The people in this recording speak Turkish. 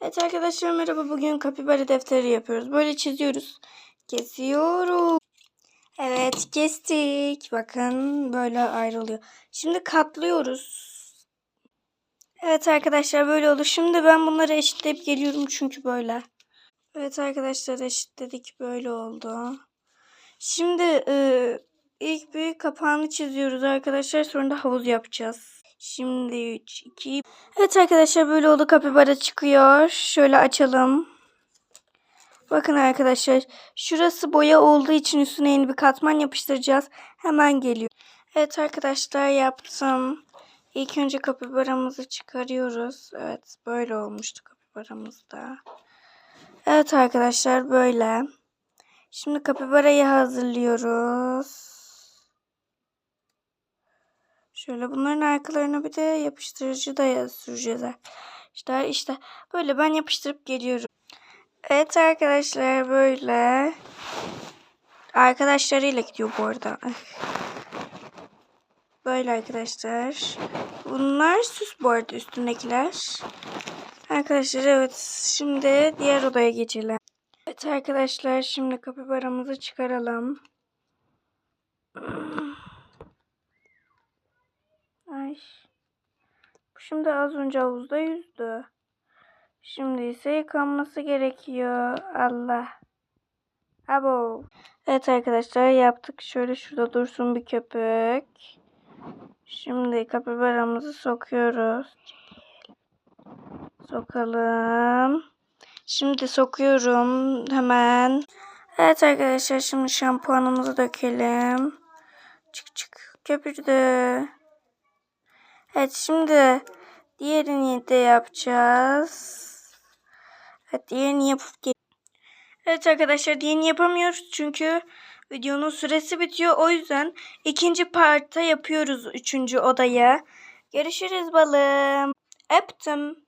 Evet arkadaşlar merhaba. Bugün kapibara defteri yapıyoruz. Böyle çiziyoruz. Kesiyoruz. Evet kestik. Bakın böyle ayrılıyor. Şimdi katlıyoruz. Evet arkadaşlar böyle oldu. Şimdi ben bunları eşitleyip geliyorum çünkü böyle. Evet arkadaşlar eşitledik böyle oldu. Şimdi e, ilk büyük kapağını çiziyoruz arkadaşlar. Sonra da havuz yapacağız. Şimdi 3, 2... Evet arkadaşlar böyle oldu. Kapibara çıkıyor. Şöyle açalım. Bakın arkadaşlar. Şurası boya olduğu için üstüne yeni bir katman yapıştıracağız. Hemen geliyor. Evet arkadaşlar yaptım. İlk önce kapibaramızı çıkarıyoruz. Evet böyle olmuştu kapibaramız da. Evet arkadaşlar böyle. Şimdi kapibarayı hazırlıyoruz. Şöyle bunların arkalarına bir de yapıştırıcı da süreceğiz. İşte işte böyle ben yapıştırıp geliyorum. Evet arkadaşlar böyle. Arkadaşlarıyla gidiyor bu arada. Böyle arkadaşlar. Bunlar süs bu arada üstündekiler. Arkadaşlar evet şimdi diğer odaya geçelim. Evet arkadaşlar şimdi kapibaramızı çıkaralım. Ay. Bu şimdi az önce havuzda yüzdü. Şimdi ise yıkanması gerekiyor. Allah. Abo. Evet arkadaşlar yaptık. Şöyle şurada dursun bir köpük. Şimdi kapibaramızı sokuyoruz. Sokalım. Şimdi sokuyorum hemen. Evet arkadaşlar şimdi şampuanımızı dökelim. Çık çık köpürdü. Evet şimdi diğerini de yapacağız. Evet diğerini yapıp gel. Evet arkadaşlar diğerini yapamıyoruz çünkü videonun süresi bitiyor. O yüzden ikinci partta yapıyoruz üçüncü odaya. Görüşürüz balım. Öptüm.